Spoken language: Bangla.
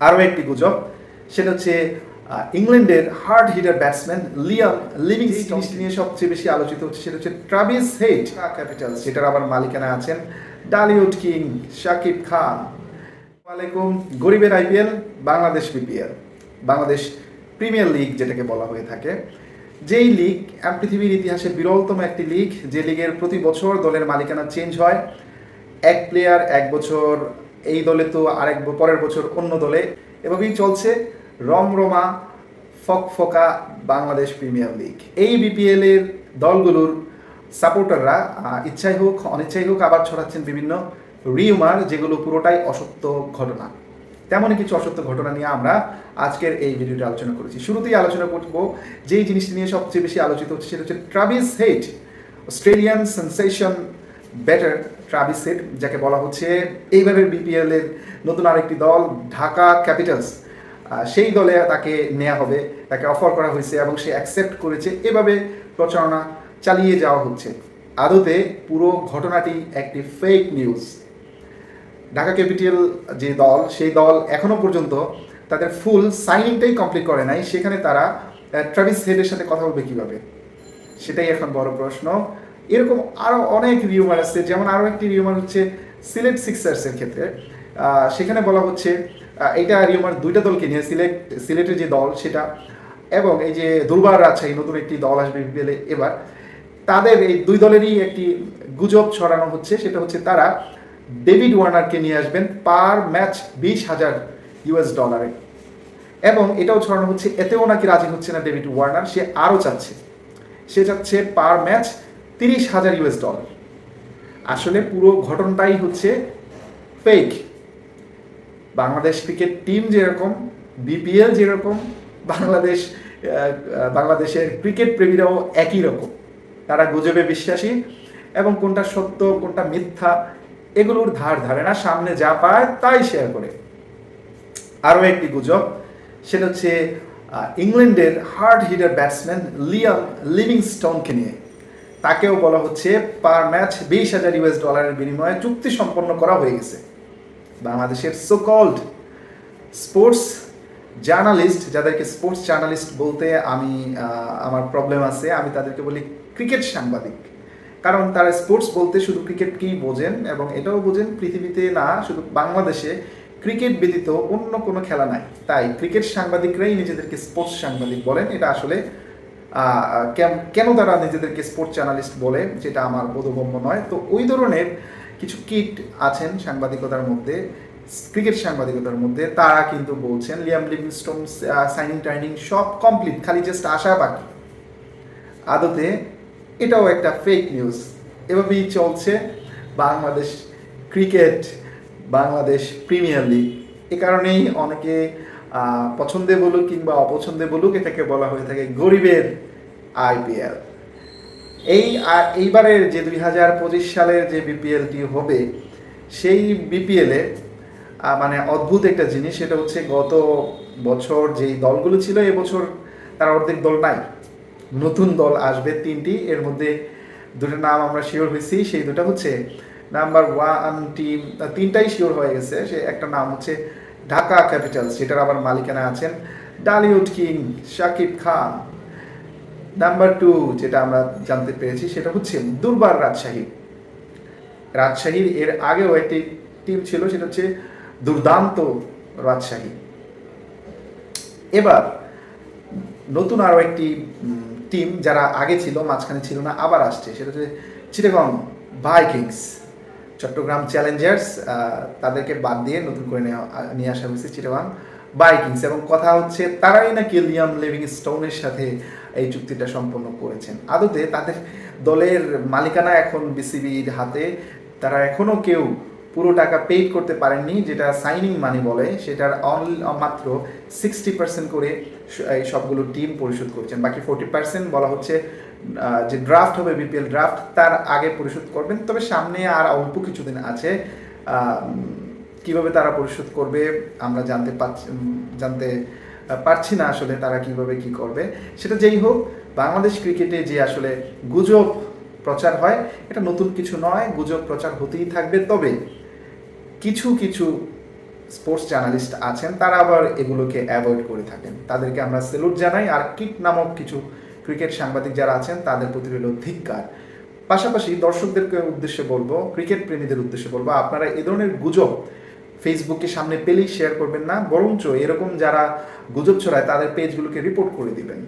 আরও একটি গুজব সেটা হচ্ছে ইংল্যান্ডের hard hitter batsman Liam living জিনিসটি নিয়ে সবচেয়ে বেশি আলোচিত হচ্ছে সেটা হচ্ছে ট্রাভিস হেট ক্যাপিটাল সেটার আবার মালিকানা আছেন ডালিউড কিং শাকিব খান ওয়ালাইকুম গরিবের IPL Bangladesh BPL. Bangladesh premier league যেটাকে বলা হয়ে থাকে। যেই লিগ পৃথিবীর ইতিহাসে বিরলতম একটি লিগ যে লিগের প্রতি বছর দলের মালিকানা চেঞ্জ হয়। এক প্লেয়ার এক বছর এই দলে তো আরেক পরের বছর অন্য দলে। এভাবেই চলছে রমরমা ফকফকা বাংলাদেশ প্রিমিয়ার লিগ। এই বিপিএল এর দলগুলোর সাপোর্টাররা ইচ্ছাই হোক, অনিচ্ছাই হোক, আবার ছড়াচ্ছেন বিভিন্ন রিউমার যেগুলো পুরোটাই অসত্য ঘটনা। তেমনই কিছু অসত্য ঘটনা নিয়ে আমরা আজকের এই ভিডিওটি আলোচনা করেছি। শুরুতেই আলোচনা করব যেই জিনিসটি নিয়ে সবচেয়ে বেশি আলোচিত হচ্ছে, সেটা হচ্ছে Travis Head Australian sensation batter Travis Head যাকে বলা হচ্ছে এইবারের বিপিএল এর নতুন আরেকটি দল, ঢাকা ক্যাপিটালস সেই দলে তাকে নেওয়া হবে, তাকে অফার করা হয়েছে এবং সে অ্যাকসেপ্ট করেছে। এভাবে প্রচারণা চালিয়ে যাওয়া হচ্ছে। আদতে পুরো ঘটনাটি একটি ফেক নিউজ ঢাকা ক্যাপিটাল যে দল, সেই দল এখনও পর্যন্ত তাদের ফুল সাইনিংটাই কমপ্লিট করে নাই। সেখানে তারা ট্রাভিস হেডের সাথে কথা বলবে কীভাবে? সেটাই এখন বড় প্রশ্ন। এরকম আরও অনেক রিউমার আছে যেমন আরও একটি রিউমার হচ্ছে সিলেট সিক্সার্সের ক্ষেত্রে। সেখানে বলা হচ্ছে এটা রিউমার দুইটা দলকে নিয়ে সিলেট সিলেটের যে দল সেটা, এবং এই যে দুর্বার রাজশাহী নতুন একটি দল আসবে বিপিএলে এবার, তাদের এই দুই দলেরই একটি গুজব ছড়ানো হচ্ছে, সেটা হচ্ছে তারা ডেভিড ওয়ার্নারকে নিয়ে আসবেন পার ম্যাচ বিশ হাজার ইউএস ডলারে এবং এটাও ছড়ানো হচ্ছে, এতেও নাকি রাজি হচ্ছে না ডেভিড ওয়ার্নার সে আরও চাচ্ছে। সে চাচ্ছে পার ম্যাচ তিরিশ হাজার ইউএস ডলার আসলে পুরো ঘটনাটাই হচ্ছে ফেক বাংলাদেশ ক্রিকেট টিম যেরকম বিপিএল যেরকম, বাংলাদেশ বাংলাদেশের ক্রিকেট প্রেমীরাও একই রকম। তারা গুজবে বিশ্বাসী এবং কোনটা সত্য, কোনটা মিথ্যা, এগুলোর ধার ধারে না, সামনে যা পায় তাই শেয়ার করে। আরও একটি গুজব, সেটা হচ্ছে ইংল্যান্ডের হার্ড হিটার ব্যাটসম্যান লিয়াম লিভিংস্টোনকে নিয়ে। তাকেও বলা হচ্ছে পার ম্যাচ বিশ হাজার ইউএস ডলারের বিনিময়ে চুক্তি সম্পন্ন করা হয়ে গেছে। বাংলাদেশের সোকল্ড স্পোর্টস জার্নালিস্ট যাদেরকে স্পোর্টস জার্নালিস্ট বলতে আমি আমার প্রবলেম আছে, আমি তাদেরকে বলি ক্রিকেট সাংবাদিক। কারণ তারা স্পোর্টস বলতে শুধু ক্রিকেটকেই বোঝেন এবং এটাও বোঝেন পৃথিবীতে না, শুধু বাংলাদেশে ক্রিকেট ব্যতীত অন্য কোনো খেলা নাই। তাই ক্রিকেট সাংবাদিকরাই নিজেদেরকে স্পোর্টস সাংবাদিক বলেন, এটা আসলে কেন তারা নিজেদেরকে স্পোর্টস জার্নালিস্ট বলে, যেটা আমার বোধগম্য নয়। তো ওই ধরনের কিছু কিট আছেন সাংবাদিকতার মধ্যে ক্রিকেট সাংবাদিকতার মধ্যে, তারা কিন্তু বলছেন লিয়াম লিভিংস্টোন সাইনিং টাইনিং সব কমপ্লিট খালি জাস্ট আশা বাকি। আদতে এটাও একটা ফেক নিউজ এভাবেই চলছে Bangladesh cricket Bangladesh premier league এ কারণেই অনেকে পছন্দে বলুক কিংবা অপছন্দে বলুক, এটাকে বলা হয়ে থাকে গরিবের আইপিএল এই এইবারের যে দুই হাজার পঁচিশ সালের যে বিপিএলটি হবে, সেই বিপিএলে মানে অদ্ভুত একটা জিনিস, সেটা হচ্ছে গত বছর যেই দলগুলো ছিল এবছর তার অর্ধেক দল নাই। নতুন দল আসবে তিনটি, এর মধ্যে দুটো নাম আমরা শিওর হয়েছি, সেই দুটো হচ্ছে নাম্বার ওয়ান টিম তিনটাই শিওর হয়ে গেছে। সে একটা নাম হচ্ছে ঢাকা ক্যাপিটালস যেটার আবার মালিকানা আছেন Dhallywood king Shakib Khan number two যেটা আমরা জানতে পেরেছি, সেটা হচ্ছে দুর্বার রাজশাহী। রাজশাহীর এর আগেও একটি টিম ছিল, সেটা হচ্ছে দুর্দান্ত রাজশাহী। এবার, নতুন আরও একটি টিম যারা আগে ছিল, মাঝখানে ছিল না, আবার আসছে, সেটা হচ্ছে চিটাগং ভাইকিংস। চট্টগ্রাম চ্যালেঞ্জার্স তাদেরকে বাদ দিয়ে নতুন করে নেওয়া, নিয়ে আসা হয়েছে চিটাগং বাইকিংস এবং কথা হচ্ছে, তারাই নাকি লিয়াম লিভিং স্টোনের সাথে এই চুক্তিটা সম্পন্ন করেছেন। আদতে তাদের দলের মালিকানা এখন বিসিবির হাতে। তারা এখনও কেউ পুরো টাকা পেইড করতে পারেননি, যেটা সাইনিং মানি বলে। সেটার অনলি মাত্র সিক্সটি পার্সেন্ট করে এই সবগুলো টিম পরিশোধ করছেন। বাকি ফোর্টি পার্সেন্ট বলা হচ্ছে যে ড্রাফট হবে বিপিএল ড্রাফট তার আগে পরিশোধ করবেন। তবে সামনে আর অল্প কিছুদিন আছে। কীভাবে তারা পরিশোধ করবে, আমরা জানতে পারছি জানতে পারছি না আসলে তারা কীভাবে কি করবে। সেটা যেই হোক, বাংলাদেশ ক্রিকেটে যে আসলে গুজব প্রচার হয়, এটা নতুন কিছু নয়, গুজব প্রচার হতেই থাকবে। তবে কিছু কিছু স্পোর্টস জার্নালিস্ট আছেন, তারা আবার এগুলোকে অ্যাভয়েড করে থাকেন। তাদেরকে আমরা সেলুট জানাই। আর কিট নামক কিছু ক্রিকেট সাংবাদিক যারা আছেন, তাদের প্রতি রইল ধিক্কার। পাশাপাশি দর্শকদেরকে উদ্দেশ্যে বলব, ক্রিকেট প্রেমীদের উদ্দেশ্যে বলব, আপনারা এ ধরনের গুজব ফেসবুকে সামনে পেলেই শেয়ার করবেন না, বরঞ্চ এরকম যারা গুজব ছড়ায় তাদের পেজগুলোকে রিপোর্ট করে দিবেন।